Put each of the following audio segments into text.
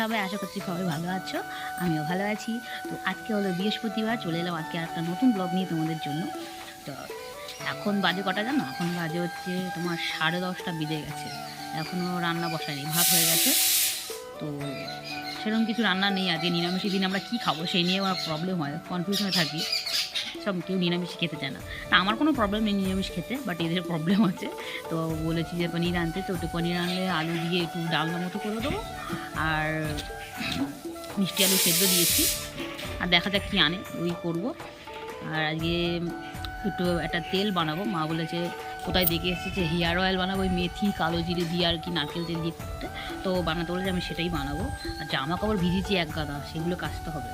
সবাই, আশা করছি সবাই ভালো আছো। আমিও ভালো আছি। তো আজকে হলো বৃহস্পতিবার, চলে এলাম আজকে একটা নতুন ব্লগ নিয়ে তোমাদের জন্য। তো এখন বাজে কটা জানো? এখন বাজে হচ্ছে তোমার সাড়ে দশটা বেজে গেছে। এখনও রান্না বসায়নি, ভাত হয়ে গেছে। তো সেরকম কিছু রান্না নেই আজকে। নিরামিষের দিন আমরা কী খাব সেই নিয়ে আমার প্রবলেম হয় কনফিউশনে থাকি। সব কেউ নিরামিষ খেতে চায় না। না আমার কোনো প্রবলেম নেই নিরামিষ খেতে বাট এদের প্রবলেম আছে। তো বলেছি যে পনির আনতে, তো একটু পনির আনলে আলু দিয়ে একটু ডালনা মতো করে দেবো। আর মিষ্টি আলু সেদ্ধ দিয়েছি। আর দেখা যাক কী আনে, ওই করব। আর আজকে একটু একটা তেল বানাবো। মা বলেছে, কোথায় দেখে এসেছে হেয়ার অয়েল বানাবো, ওই মেথি, কালো জিরে দিয়ে আর কি নারকেল তেল দিয়ে তো বানাতে বলেছে, আমি সেটাই বানাবো। আর জামা কাপড় ভিজেছি এক গাদা, সেগুলো কাচতে হবে।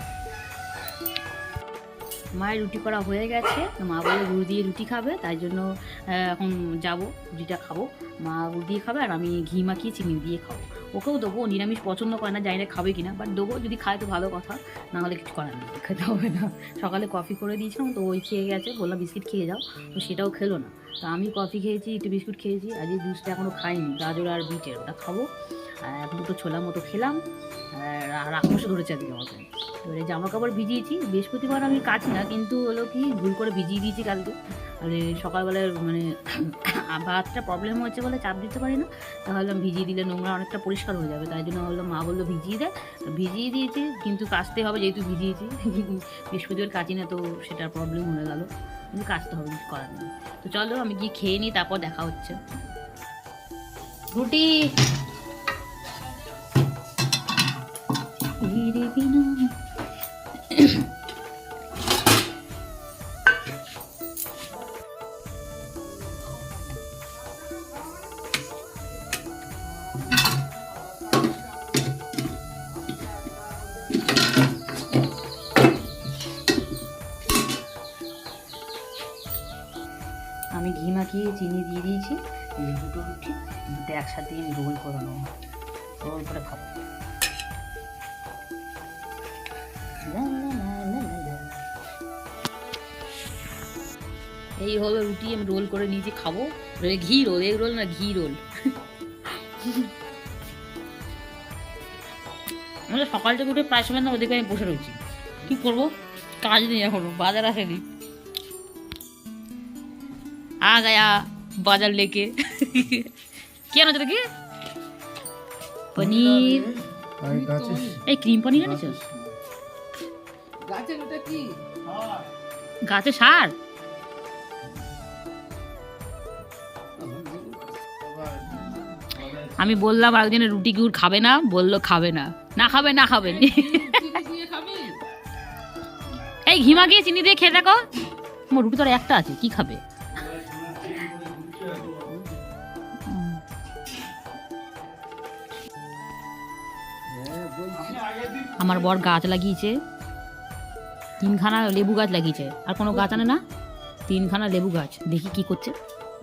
মায়ের রুটি করা হয়ে গেছে মা বলে গুড় দিয়ে রুটি খাবে, তাই জন্য এখন যাব, রুটিটা খাব। মা গুড় দিয়ে খাবে আর আমি ঘি মাখিয়ে চিনি দিয়ে খাব। ওকেও দেবো, নিরামিষ পছন্দ করে না, জানি না খাবে কিনা বাট দেবো, যদি খায় তো ভালো কথা, না হলে কিছু করার নেই, খেতে হবে না। সকালে কফি করে দিয়েছিলাম, তো ওই খেয়ে গেছে, বললাম বিস্কিট খেয়ে যাও, তো সেটাও খেলো না। তো আমি কফি খেয়েছি, একটু বিস্কুট খেয়েছি আজ এই জুসটা এখনও খাইনি, গাজর আর বিটের ওটা খাব। দুটো ছোলা মতো খেলাম। আর রাক্ষসও ধরেছে আজকে আমাকে। এবারে জামা কাপড় ভিজিয়েছি। বৃহস্পতিবার আমি কাচি না, কিন্তু হলো কি ভুল করে ভিজিয়ে দিয়েছি কালকে। এই সকালবেলায় মানে ভাতটা প্রবলেম হচ্ছে বলে চাপ দিতে পারি না। তাহলে ভিজিয়ে দিলে নোংরা অনেকটা পরিষ্কার হয়ে যাবে। তাই জন্য হলো মা বলল ভিজিয়ে দেয় ভিজিয়ে দিয়েছি, কিন্তু কাচতে হবে যেহেতু ভিজিয়েছি। বৃহস্পতিবার কাচি না, তো সেটার প্রবলেম হয়ে গেল। কিন্তু কাচতে হবে, কিছু করার নেই। তো চলো আমি গিয়ে খেয়ে নিই, তারপর দেখা হচ্ছে। রুটি! আমি ঘি মাখিয়ে চিনি দিয়ে দিয়েছি দুটো রুটি, দুটো একসাথে রোল করে নেব। রোল করে খাব। এই হলো রুটি আমি রোল করে নিজে খাব। ঘি রোল এগ রোল না ঘি রোল? আমরা সকাল থেকে উঠে প্রায় সময় না ওদেরকে আমি বসে রয়েছি। কি করব? কাজ নেই এখনও বাজার আসেনি। আ গায়া বাজার লেকে। কেন আছে তোকে পনির। এই ক্রিম পনির আনিস? গাছের ওটা কি? গাছে সার? আমি বললাম আরেকজনের রুটি গুড় খাবে না? বলল খাবে না। না খাবে না খাবে। এই ঘিমা গিয়ে চিনি দিয়ে খেয়ে দেখো। আমার রুটি তোর একটা আছে কি খাবে? আমার বর গাছ লাগিয়েছে। তিনখানা লেবু গাছ লাগিয়েছে। আর কোনো গাছ আনে না? তিনখানা লেবু গাছ। দেখি কি করছে।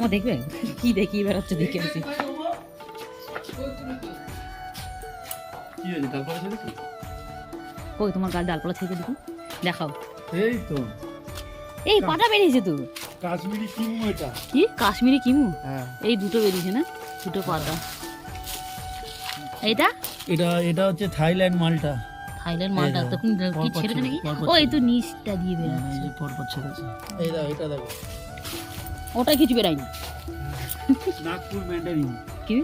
ও দেখবে? কি দেখি? বেড়াচ্ছে দেখে আসি। কি হয়েছে? তারপরে ছেড়েছি ওই তোমার গাছ ডালপালা থেকে দেখি দেখাও। এই তো। এই পাটা বেরিয়েছে তো কাশ্মীরি কিমু এটা। কি? কাশ্মীরি কিমু? হ্যাঁ। এই দুটো বেরিয়েছে না? দুটো পাতা। এইটা? এটা এটা হচ্ছে থাইল্যান্ড মালটা। থাইল্যান্ড মালটা তো কি ছেড়েছে নাকি ছেড়ে, পরপর ও এই তো নিচটা দিয়ে বেরোচ্ছে। এই পর পর ছেড়েছে এই দাও এটা দেখো। ওটা কিছু বেরায়নি। নাগপুর ম্যান্ডারিন। কি?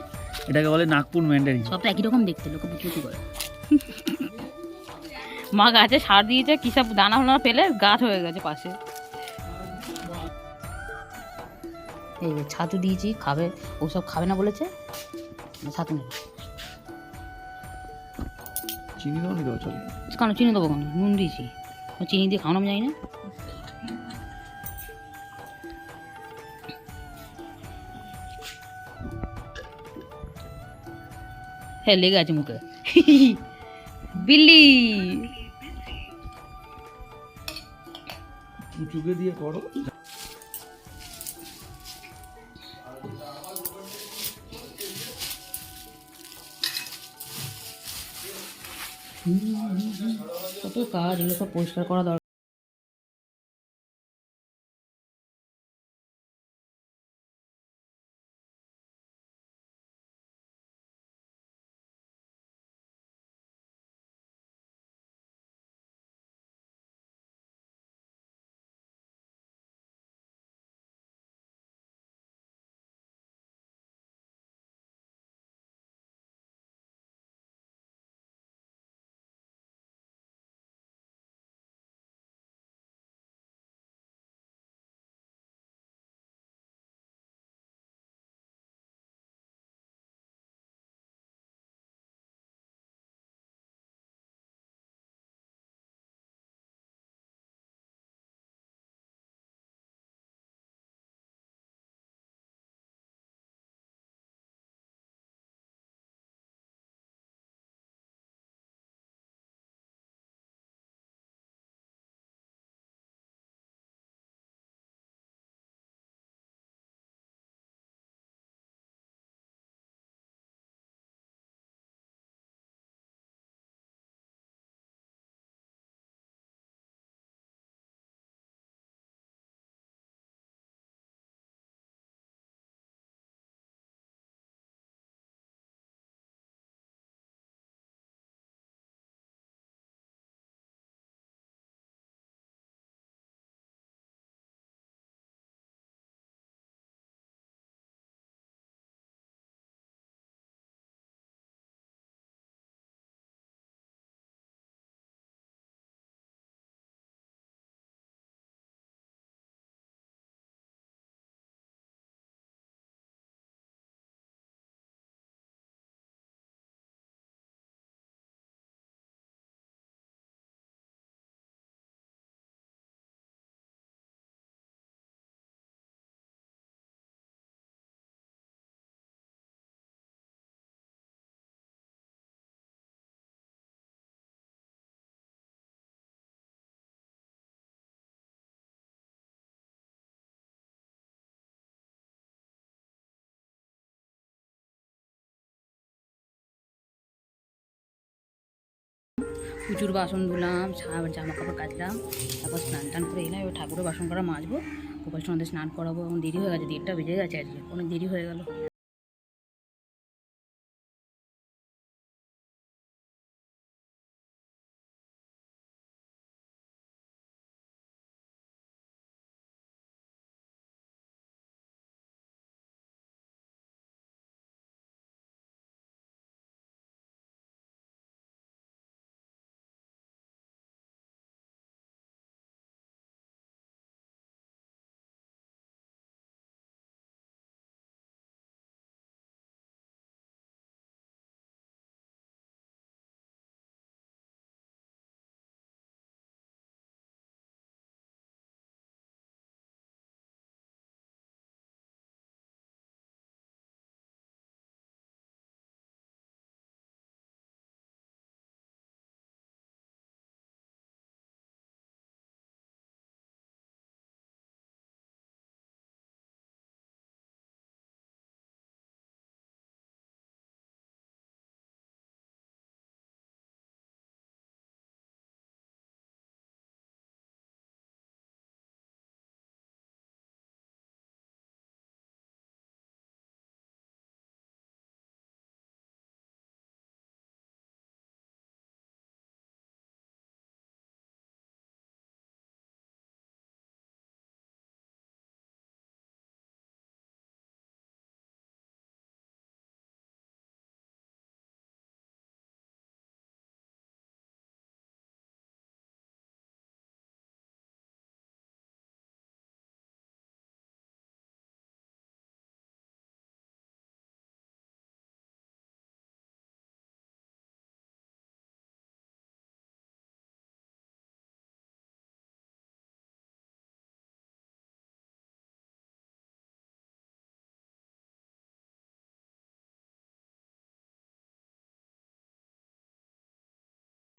এটাকে বলে নাগপুর ম্যান্ডারিন। সব একই রকম দেখতে লোকে বিক্রি করে? মা গাছে সার দিয়েছে কি সব দানা ফানা ফেলে গাছ হয়ে গেছে পাশে। এই ছাতু দিয়েছি খাবে ওসব খাবে না বলেছে ছাতু নেই চিনি দাও নি দাও চলো। কেন চিনি দেবো কেন? নুন দিয়েছি। চিনি দিয়ে খাওয়ানো জানি না। হ্যাঁ লেগে আছে মুখে। বিল্লি! চুকে দিয়ে করো। কত কাজ এগুলো সব পরিষ্কার করা দরকার। প্রচুর বাসন ধুলাম জামা কাপড় কাচলাম, তারপর স্নান টান করে এলাম, এবার ঠাকুরের বাসন করা মাজবো, গোপাল সন্ধ্যে স্নান করাবো এবং দেরি হয়ে গেছে, দেড়টা বেজে গেছে, আজকে অনেক দেরি হয়ে গেল।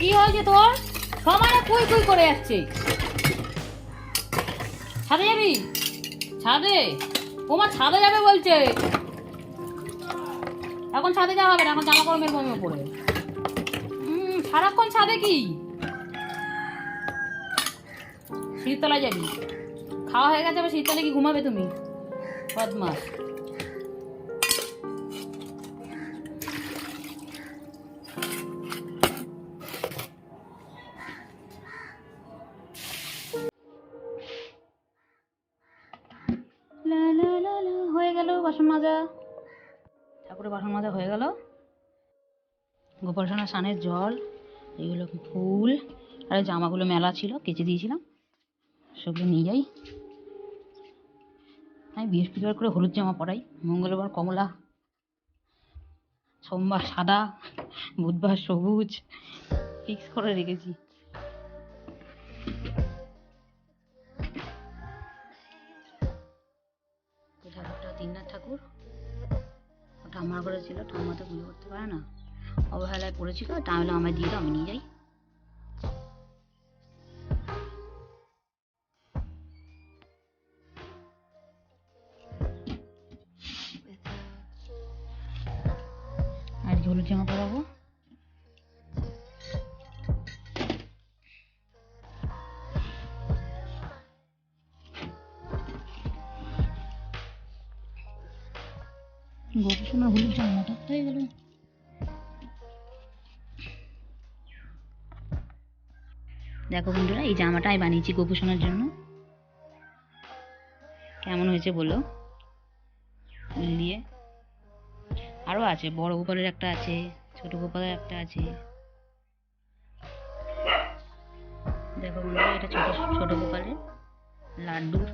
কি হয়েছে তোর? সমানে কুই কুই করে যাচ্ছে ছাদে যাবি? ছাদে? ওমা ছাদে যাবে বলছে। এখন ছাদে যাওয়া হবে না এখন জামা কাপড় মেরবো আমি পরে উম, সারাক্ষণ ছাদে কি? শীততলায় যাবি। খাওয়া হয়ে গেছে আবার শীততলায় কি ঘুমাবে তুমি? বদমাস মাজা। ঠাকুরের বাসন মাজা হয়ে গেল। গোপাল সোনার সানের জল, এগুলো ফুল, আর জামাগুলো মেলা ছিল, কেচে দিয়েছিলাম। সেগুলো নিয়ে যাই। আমি বৃহস্পতিবার করে হলুদ জামা পরাই। মঙ্গলবার কমলা, সোমবার সাদা, বুধবার সবুজ। ফিক্স করে রেখেছি। ঠাম্মা করতে পারে না? অবহেলায় পড়েছিল তাহলে আমায় দিয়ে দাও, আমি নিয়ে যাই। আর হলুদ জামা পরাবো? গবেষণা হলুদ জামাটা হয়ে গেল? দেখো বন্ধুরা, এই জামাটা আমি বানিয়েছি গোপুসোনার জন্য। কেমন হয়েছে বলো? উল দিয়ে আরও আছে, বড় গোপালের একটা আছে, ছোট গোপালের একটা আছে। দেখো বন্ধুরা, এটা ছোট ছোট গোপালের লাড্ডুর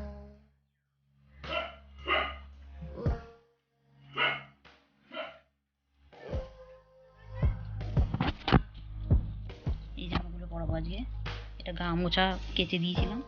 জামাগুলো পরাবো আজকে এটা গা মোছা কেচে দিয়েছিলাম।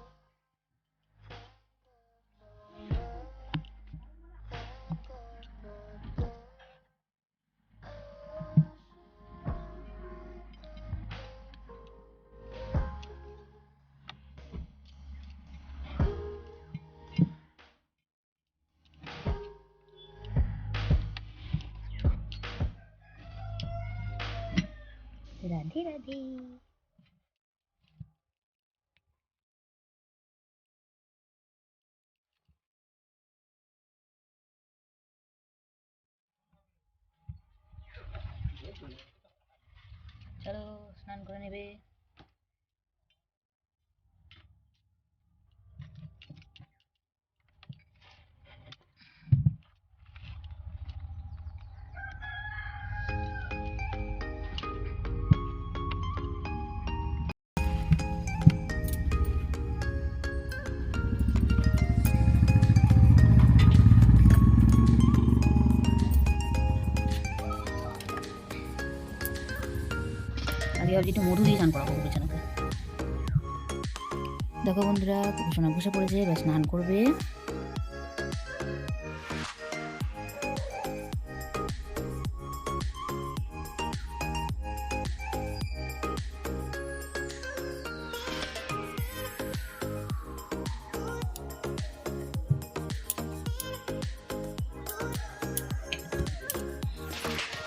রাধে রাধে। ভাবছি একটু মধু দিয়ে স্নান করাবো বিছানাতে দেখো বন্ধুরা কুকুরসোনা বসে পড়েছে, এবার স্নান করবে।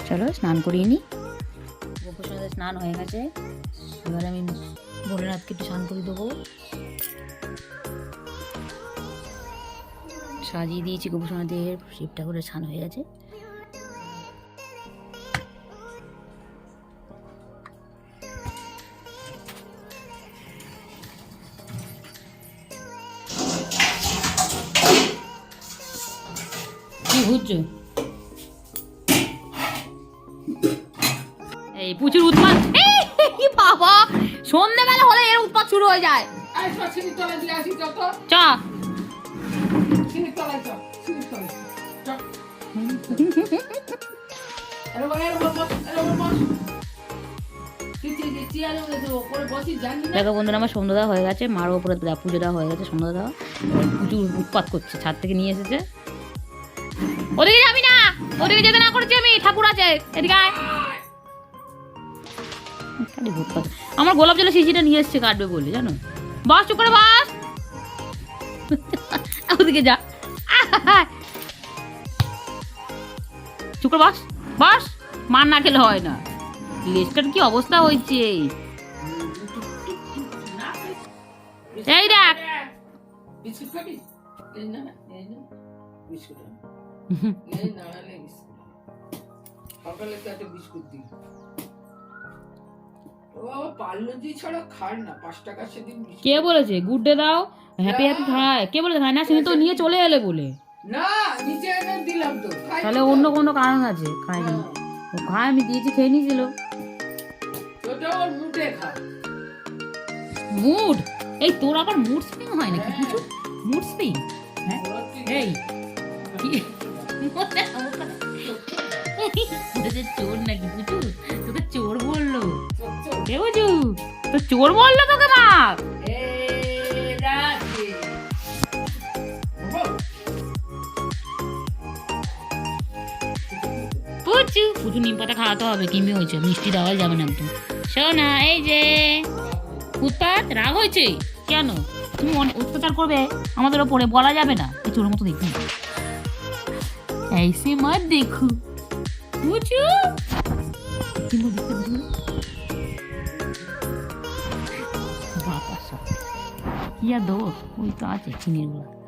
চলো, স্নান করিয়ে নিই স্নান হয়ে গেছে। এবার আমি ভোলেনাথকে একটু স্নান করে দেবো। সাজিয়ে দিয়েছি গোপুসোনাদের শিব ঠাকুরের স্নান হয়ে গেছে। বসি। জানি না। দেখো বন্ধুরা আমার সন্ধ্যা হয়ে গেছে মার ওপরে দেওয়া পুজো দেওয়া হয়ে গেছে সন্ধ্যা দেওয়া প্রচুর উৎপাত করছে ছাদ থেকে নিয়ে এসেছে। ওদিকে যাবি না ওদিকে যেতে না করেছি আমি ঠাকুর আছে এদিকে আয়। আমার গোলাপ জলের শিশিটা নিয়ে এসছে কাটবে বলে জানো? বাস চুপ করে বাস। ওদিকে যা! চুপ করে বাস বাস মার না খেলে হয় না। লেজটার কি অবস্থা হয়েছে? এই দেখ। বিস্কুট কে বলেছে? গুড ডে দাও হ্যাপি হ্যাপি খায়। কে বলেছে? খায় না সে তো নিয়ে চলে এলে বলে। তাহলে অন্য কোনো কারণ আছে? খায়নি হ্যাঁ। ও খায় আমি দিয়েছি খেয়ে নিয়েছিল। মুড? এই তোর আবার মুড স্প্রিং হয় নাকি? কিছু? মুড স্প্রিং হ্যাঁ? এই। তোদের চোর নাকি বুঝু? তোকে চোর বলল। চোখ চোখ। কে বুঝু তো চোর বললো তোকে মা এ রাধে। বাবা, পুচু পুচু নিম পাতা খাওয়াতে হবে কিমি হয়েছে মিষ্টি দেওয়া যাবে না একদম শোনা এই যে উৎপাত রাগ হয়েছে কেন তুমি অনেক অত্যাচার করবে আমাদের ওপরে বলা যাবে না এই চোরের মতো দেখুন ऐसे मत देखो পুচু কিমো দেখতে বুঝলো বাবা সব ইয়া দো